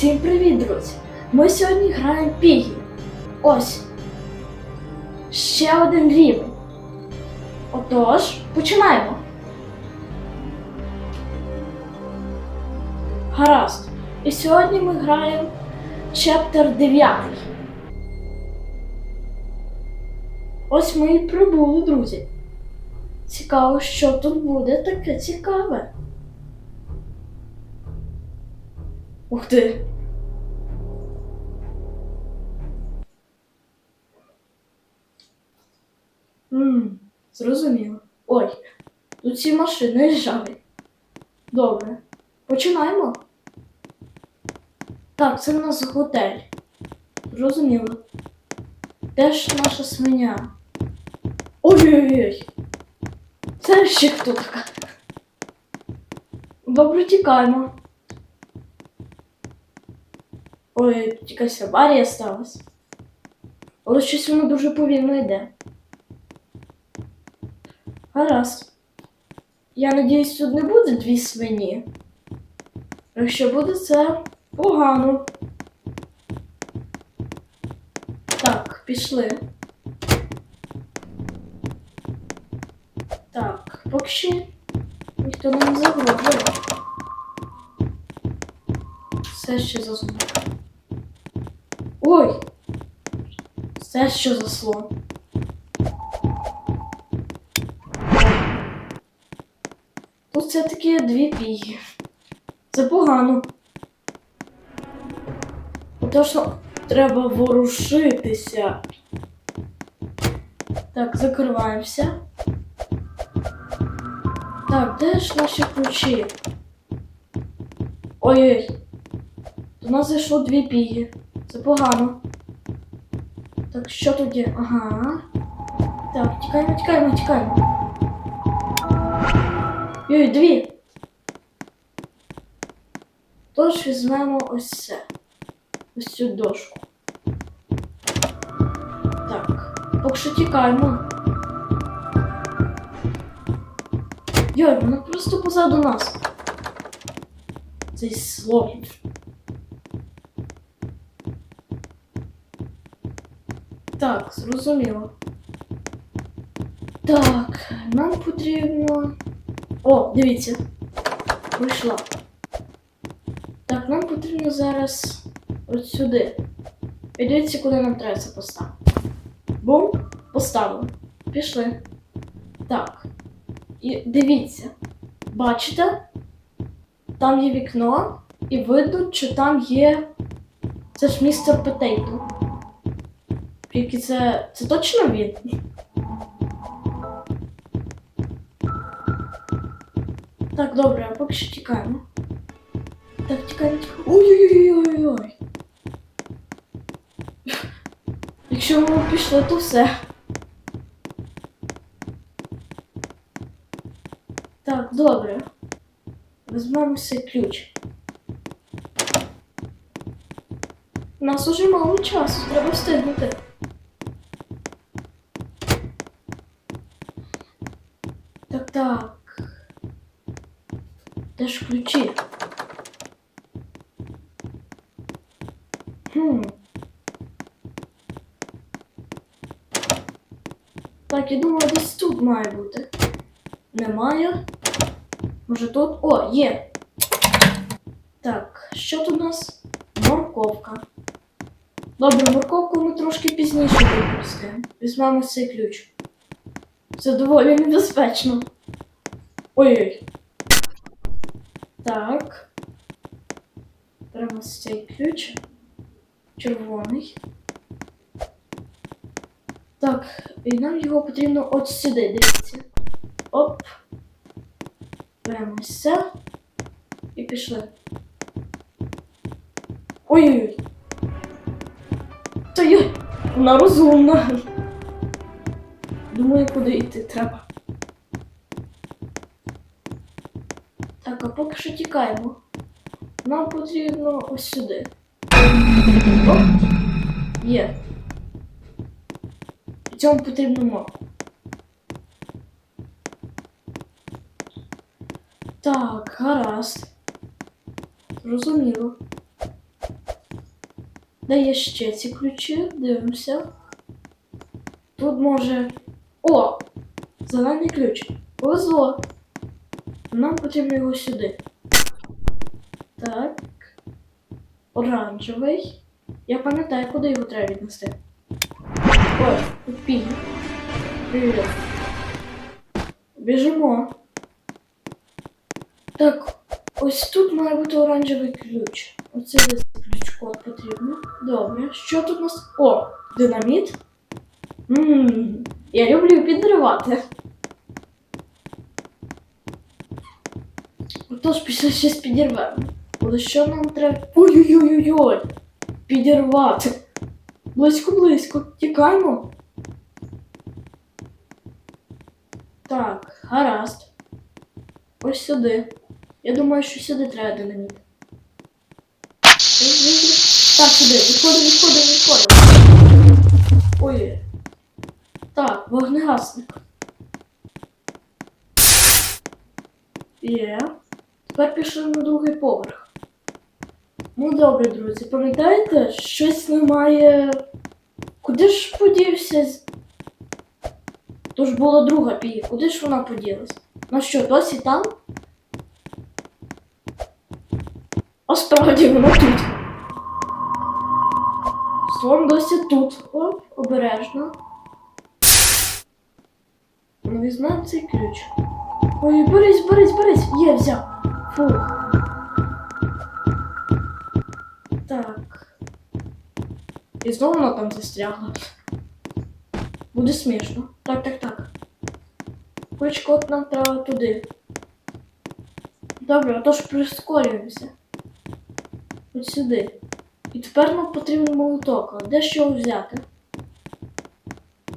Всім привіт, друзі! Ми сьогодні граємо Пігі. Ось. Ще один рівень. Отож, починаємо. Гаразд. І сьогодні ми граємо чаптер 9. Ось ми і прибули, друзі. Цікаво, що тут буде таке цікаве. Ух ти! Зрозуміло. Ой, тут ці машини ржаві. Добре. Починаємо. Так, це в нас готель. Зрозуміло. Де ж наша свиня? Ой-ой-ой! Це ще хто така? Добре, тікаємо. Ой, якась аварія сталася. Але щось воно дуже повільно йде. Гаразд. Я надіюсь, тут не буде дві свині. Якщо буде це погано. Так, пішли. Так, поки що ніхто не загрожує. Все ще за. Ой! Це що за все-таки дві піги. Це погано. Що треба ворушитися. Так, закриваємося. Так, де ж наші ключі? Ой-ой. До нас зайшло дві піги. Це погано. Так, що тут? Ага. Так, тікаємо, тікаємо, тікаємо. Ой, дві. Тож візьмемо ось це. Ось цю дошку. Так, поки що тікаємо. Йой, вона просто позаду нас. Цей слон. Так, зрозуміло. Так, нам потрібно. О, дивіться. Вийшла. Так, нам потрібно зараз от сюди. І дивіться, куди нам треба це поставити. Бум, поставили. Пішли. Так. І дивіться. Бачите? Там є вікно, і видно, що там є. Це ж містер Петейто. Тільки це. Це точно він? Так, добре, а поки що тікаємо. Так, тікаємо, тікаємо. Ой-ой-ой-ой-ой. Якщо ми пішли, то все. Так, добре. Візьмемо цей ключ. У нас уже мало часу, треба встигнути. Так, так. Де ж ключі? Хм. Так, я думаю, десь тут має бути. Немає. Може тут. О, є. Так, що тут у нас? Морковка. Добре, морковку ми трошки пізніше використаємо. Візьмемо цей ключ. Це доволі небезпечно. Ой-ой. Так. Беремо цей ключ. Червоний. Так, і нам його потрібно от сюди, дивіться. Оп. Беремо ось це. І пішли. Ой-ой-ой. Та я вона розумна. Думаю, куди йти треба. Так, а поки що тікаємо. Нам потрібно ось сюди. Оп. Є. І цьому потрібно морку. Так, гаразд. Зрозуміло. Де є ще ці ключі? Дивимося. Тут може. О! Зелений ключ. Повезло. Нам потрібно його сюди. Так. Оранжевий. Я пам'ятаю, куди його треба віднести. Ой, тут. Привіт. Біжимо. Так, ось тут має бути оранжевий ключ. Оце десь ключ-код потрібно. Добре. Що тут у нас? О, динаміт. Ммм, я люблю підривати. Отож, після щось підірвемо. Але що нам треба. Ой-ой-ой-ой! Підірвати. Близько-близько. Тікаємо. Так, гаразд. Ось сюди. Я думаю, що сюди треба динаміт. Так, сюди. Відходимо, відходимо, відходимо. Ой. Так, вогнегасник. Є. Тепер пішли на другий поверх. Ну добре, друзі, пам'ятаєте, щось немає. Куди ж подівся? з- То ж була друга пі. Куди ж вона поділась? Ну що, досі там? А справді вона тут. Слон досі тут. Оп, обережно. Ну, візьмемо цей ключ. Ой, берись, берись, берись! Є, взяв. Фух. Так. І знову вона там застрягла. Буде смішно. Так, так, так. Ключ-код нам треба туди. Добре, отож прискорюємося. От сюди. І тепер нам потрібен молоток. А де що взяти?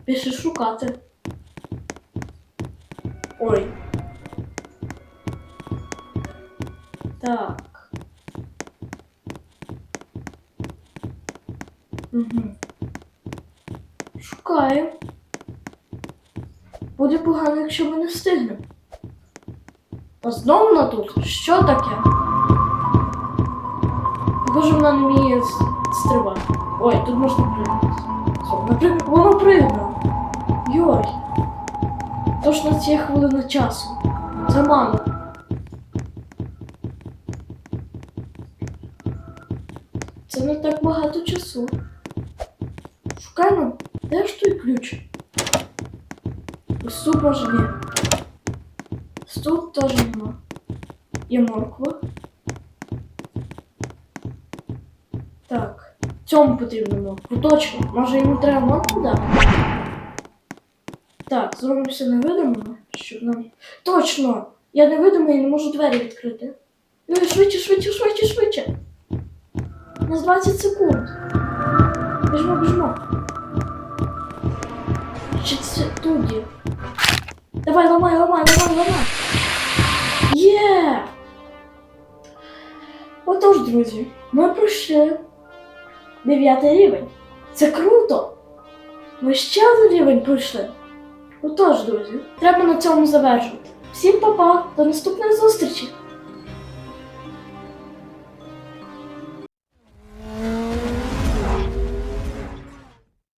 Пішли шукати. Ой. Так. Угу. Шукаємо. Буде погано, якщо ми не встигнемо. Вона тут? Що таке? Боже, вона не вміє стрибати. Ой, тут можна пригнути. Наприклад, вона пригнула. Йой. Точно цієї хвилини часу. Це Це не так багато часу. Шукаємо, де ж той ключ? Ось тут може ні. Теж нема. Є морква. Так. Цьому потрібно моркву. Точно. Може йому треба моркву дати? Так, зробимо все невидимими, щоб нам. Точно! Я невидимий і не можу двері відкрити. Ой, швидше, швидше, швидше, швидше. Нас 20 секунд. Біжмо, біжмо. Чи це тут є? Давай, ламай, ламай, ламай, ламай. Є! Отож, друзі, ми пройшли дев'ятий рівень. Це круто! Ми ще один рівень пройшли. Отож, друзі, треба на цьому завершувати. Всім па-па, до наступних зустрічей!